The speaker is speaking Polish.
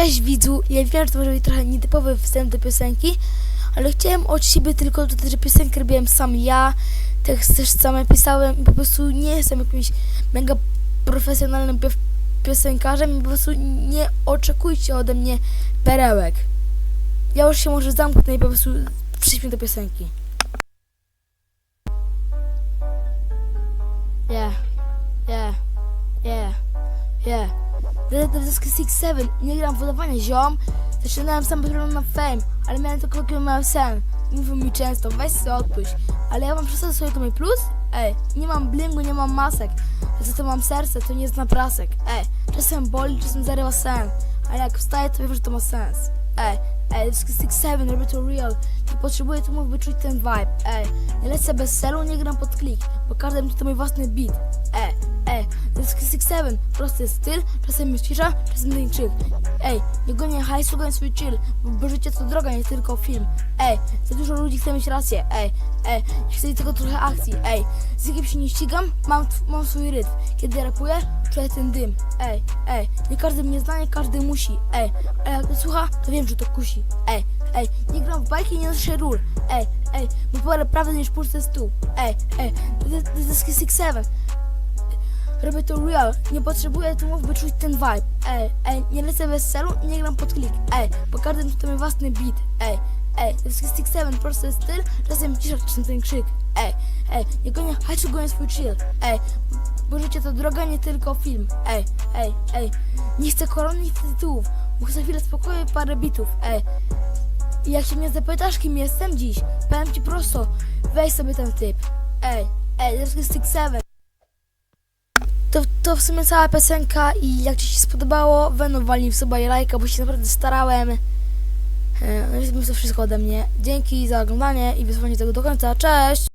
Cześć widzu, ja wiem, że to może być trochę nietypowy wstęp do piosenki, ale chciałem od siebie tylko dodać, że piosenkę robiłem sam ja, tekst też sam pisałem i po prostu nie jestem jakimś mega profesjonalnym pio- piosenkarzem i po prostu nie oczekujcie ode mnie perełek. Ja już się może zamknę i po prostu przejdźmy do piosenki. Yeah, yeah, yeah, yeah. Dedeski 6-7, nie gram w udawanie ziom. Zaczynałem sam program na fame, ale miałem tylko taki mały sen. Mówią mi często, weź sobie odpuść. Ale ja mam przez sobie to mój plus? Ej, nie mam blingu, nie mam masek. A za to mam serce, to nie zna prasek. Ej, czasem boli, czasem zarywa sen. Ale jak wstaję, to wiem, że to ma sens. Ej, ej, Dedeski 6-7, robię to real. Nie potrzebuję tu by czuć ten vibe. Ej, nie lecę bez celu, nie gram pod klik, bo każdy to mój własny beat. Ej, Dedeski 6-7, prosty styl, czasem jest cisza, czasem ten krzyk. Ej, nie gonię hajsu, gonię swój chill, bo, życie to droga, nie tylko film. Ej, za dużo ludzi chce mieć rację, ej, ej, chcę tylko trochę akcji, ej, z jakim się nie ścigam, mam, mam swój rytm. Kiedy rapuję, czuję ten dym, ej, ej, nie każdy mnie zna, nie każdy musi, ej, a jak to słucha, to wiem, że to kusi, ej, ej, nie gram w bajki, nie noszę ról, ej, ej, bo wolę prawdę niż pusty stół, ej, ej, to jest 6-7, Robię to real, nie potrzebuję tłumów, by czuć ten vibe. Ej, ej, nie lecę bez celu i nie gram pod klik. Ej, bo każdy to mój własny beat. Ej, ej, to jest 6-7, prosty styl, czasem cisza, czasem ten krzyk. Ej, ej, nie gonię hajsu, gonię swój chill. Ej, bo życie to droga, nie tylko film. Ej, ej, ej, nie chcę korony i tytułów, bo chcę chwilę spokoju i parę bitów. Ej, i jak się mnie zapytasz, kim jestem dziś, powiem ci prosto, weź sobie ten typ. Ej, ej, to 6-7. To, to w sumie cała piosenka i jak Ci się spodobało, walnij w i lajka, bo się naprawdę starałem. E, No i to wszystko ode mnie. Dzięki za oglądanie i wysłuchanie tego do końca. Cześć!